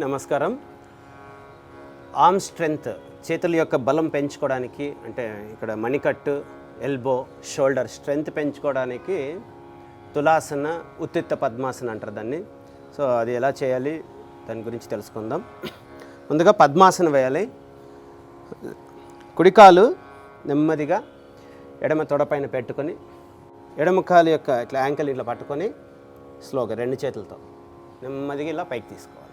నమస్కారం. Arm strength చేతుల యొక్క బలం పెంచుకోవడానికి అంటే ఇక్కడ మణికట్టు ఎల్బో షోల్డర్ స్ట్రెంగ్త్ పెంచుకోవడానికి తులాసన ఉత్తిత్త పద్మాసన అంటారు దాన్ని. సో అది ఎలా చేయాలి దాని గురించి తెలుసుకుందాం. ముందుగా పద్మాసన వేయాలి. కుడికాలు నెమ్మదిగా ఎడమ తొడపైన పెట్టుకొని ఎడమ కాలు యొక్క ఇట్లా యాంకిల్ ఇట్లా పట్టుకొని స్లోగా రెండు చేతులతో నెమ్మదిగా ఇలా పైకి తీసుకోవాలి.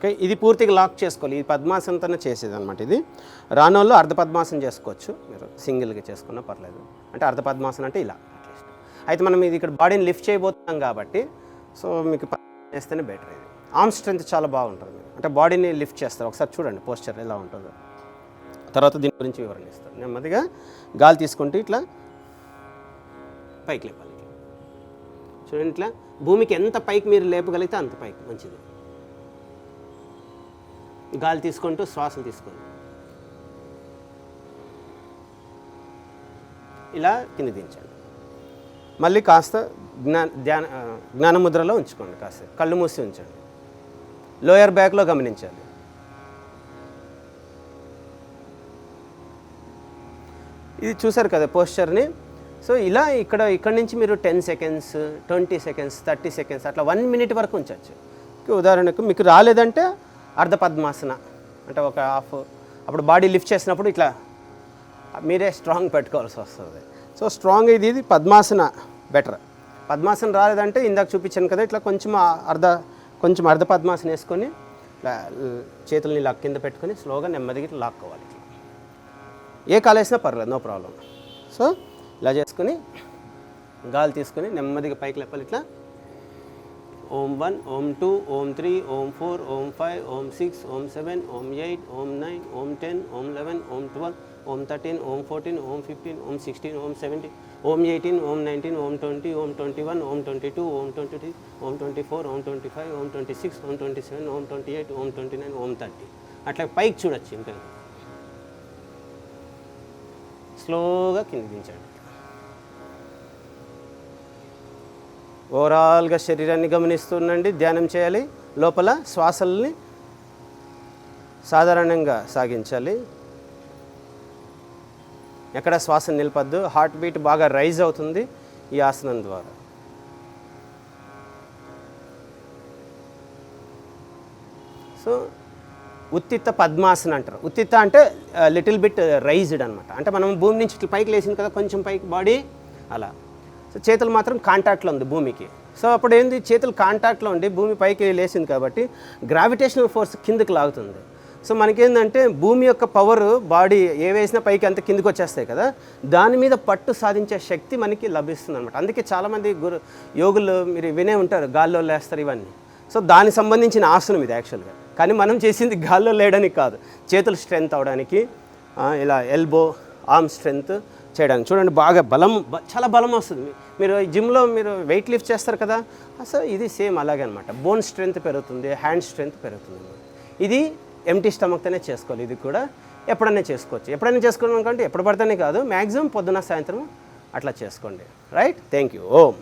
ఓకే? ఇది పూర్తిగా లాక్ చేసుకోవాలి. ఈ పద్మాసనంతోనే చేసేది అనమాట ఇది. రానోళ్ళు అర్ధ పద్మాసనం చేసుకోవచ్చు. మీరు సింగిల్గా చేసుకున్నా పర్లేదు. అంటే అర్ధ పద్మాసనం అంటే ఇలా అట్లీస్ట్ అయితే మనం ఇది ఇక్కడ బాడీని లిఫ్ట్ చేయబోతున్నాం కాబట్టి సో మీకు ప- చేస్తేనే బెటర్ ఇది. ఆర్మ్ స్ట్రెంత్ చాలా బాగుంటుంది. మీరు అంటే బాడీని లిఫ్ట్ చేస్తారు. ఒకసారి చూడండి పోస్చర్ ఎలా ఉంటుందో. తర్వాత దీని గురించి వివరణ ఇస్తారు నెమ్మదిగా గాలి తీసుకుంటూ ఇట్లా పైకి లేపాలి. చూడండి ఇట్లా. భూమికి ఎంత పైకి మీరు లేపగలిగితే అంత పైకి. మంచిది. గాలి తీసుకుంటూ శ్వాసలు తీసుకోండి. ఇలా కింద దించండి. మళ్ళీ కాస్త జ్ఞా ధ్యాన జ్ఞానముద్రలో ఉంచుకోండి కాస్త. కళ్ళు మూసి ఉంచండి. లోయర్ బ్యాక్లో గమనించాలి ఇది చూసారు కదా పోస్చర్ని. సో ఇలా ఇక్కడ ఇక్కడ నుంచి మీరు ten seconds twenty seconds thirty seconds అట్లా వన్ మినిట్ వరకు ఉంచవచ్చు ఉదాహరణకు మీకు రాలేదంటే అర్ధ పద్మాసన అంటే ఒక హాఫ్. అప్పుడు బాడీ లిఫ్ట్ చేసినప్పుడు ఇట్లా మీరే స్ట్రాంగ్ పెట్టుకోవాల్సి వస్తుంది. సో స్ట్రాంగ్ ఇది ఇది పద్మాసన బెటర్. పద్మాసన రాలేదంటే ఇందాక చూపించాను కదా ఇట్లా కొంచెం అర్ధ కొంచెం అర్ధ పద్మాసన వేసుకొని చేతుల్ని ఇలా కింద పెట్టుకొని స్లోగా నెమ్మదిగా ఇట్లా లాక్కోవాలి ఇట్లా. ఏ కాలు వేసినా పర్లేదు నో ప్రాబ్లం. సో ఇలా చేసుకుని గాలి తీసుకొని నెమ్మదిగా పైకి లేపాలి ఇట్లా. ఓం వన్ ఓం టూ ఓం త్రీ ఓం ఫోర్ ఓం ఫైవ్ ఓం సిక్స్ ఓం సెవెన్ ఓం ఎయిట్ ఓం నైన్ ఓం టెన్ ఓం లెవెన్ ఓం ట్వెల్వ్ ఓం థర్టీన్ ఓం ఫోర్టీన్ ఓం ఫిఫ్టీన్ ఓం సిక్స్టీన్ ఓం సెవెంటీన్ ఓం ఎయిటీన్ ఓం నైన్టీన్ ఓం ట్వంటీ ఓం ట్వంటీ వన్ ఓం ట్వంటీ టూ ఓం ట్వంటీ త్రీ ఓం ట్వంటీ ఫోర్ ఓం ట్వంటీ ఫైవ్ ఓం ట్వంటీ సిక్స్ ఓం ట్వంటీ సెవెన్ ఓం ట్వంటీ ఎయిట్ ఓం ట్వంటీ నైన్ ఓం థర్టీ. అట్లా పైకి చూడొచ్చు ఇంకా స్లోగా కింద దించండి. ఓవరాల్గా శరీరాన్ని గమనిస్తుండండి ధ్యానం చేయాలి లోపల శ్వాసల్ని సాధారణంగా సాగించాలి. ఎక్కడ శ్వాస నిలపద్దు హార్ట్ బీట్ బాగా రైజ్ అవుతుంది ఈ ఆసనం ద్వారా. సో ఉత్తిత్త పద్మాసన అంటారు. ఉత్తిత్త అంటే లిటిల్ బిట్ రైజ్డ్ అనమాట అంటే మనం భూమి నుంచి ఇట్లా పైకి లేచింది కదా కొంచెం పైకి బాడీ అలా. సో చేతులు మాత్రం కాంటాక్ట్లో ఉంది భూమికి. సో అప్పుడు ఏంది చేతులు కాంటాక్ట్లో ఉండి భూమి పైకి లేచింది కాబట్టి గ్రావిటేషనల్ ఫోర్స్ కిందకి లాగుతుంది. సో మనకేందంటే భూమి యొక్క పవర్ బాడీ ఏ వేసినా పైకి అంత కిందకి వచ్చేస్తాయి కదా దాని మీద పట్టు సాధించే శక్తి మనకి లభిస్తుంది అనమాట అందుకే చాలామంది గురు యోగులు మీరు వినే ఉంటారు గాల్లో లేస్తారు ఇవన్నీ. సో దానికి సంబంధించిన ఆసనం ఇది యాక్చువల్గా. కానీ మనం చేసింది గాల్లో లేయడానికి కాదు. చేతులు స్ట్రెంత్ అవడానికి ఇలా ఎల్బో ఆర్మ్ స్ట్రెంత్ చేయడానికి. చూడండి బాగా బలం బ- చాలా బలం వస్తుంది. మీరు జిమ్లో మీరు వెయిట్ లిఫ్ట్ చేస్తారు కదా? అసలు ఇది సేమ్ అలాగే అనమాట బోన్ స్ట్రెంత్ పెరుగుతుంది హ్యాండ్ స్ట్రెంత్ పెరుగుతుంది. ఇది ఎంటీ స్టమక్తోనే చేసుకోవాలి ఇది కూడా ఎప్పుడైనా చేసుకోవచ్చు. ఎప్పుడైనా చేసుకోవడం అనుకుంటే ఎప్పుడు పడితేనే కాదు మ్యాక్సిమం పొద్దున సాయంత్రం అట్లా చేసుకోండి. రైట్? Thank you Om.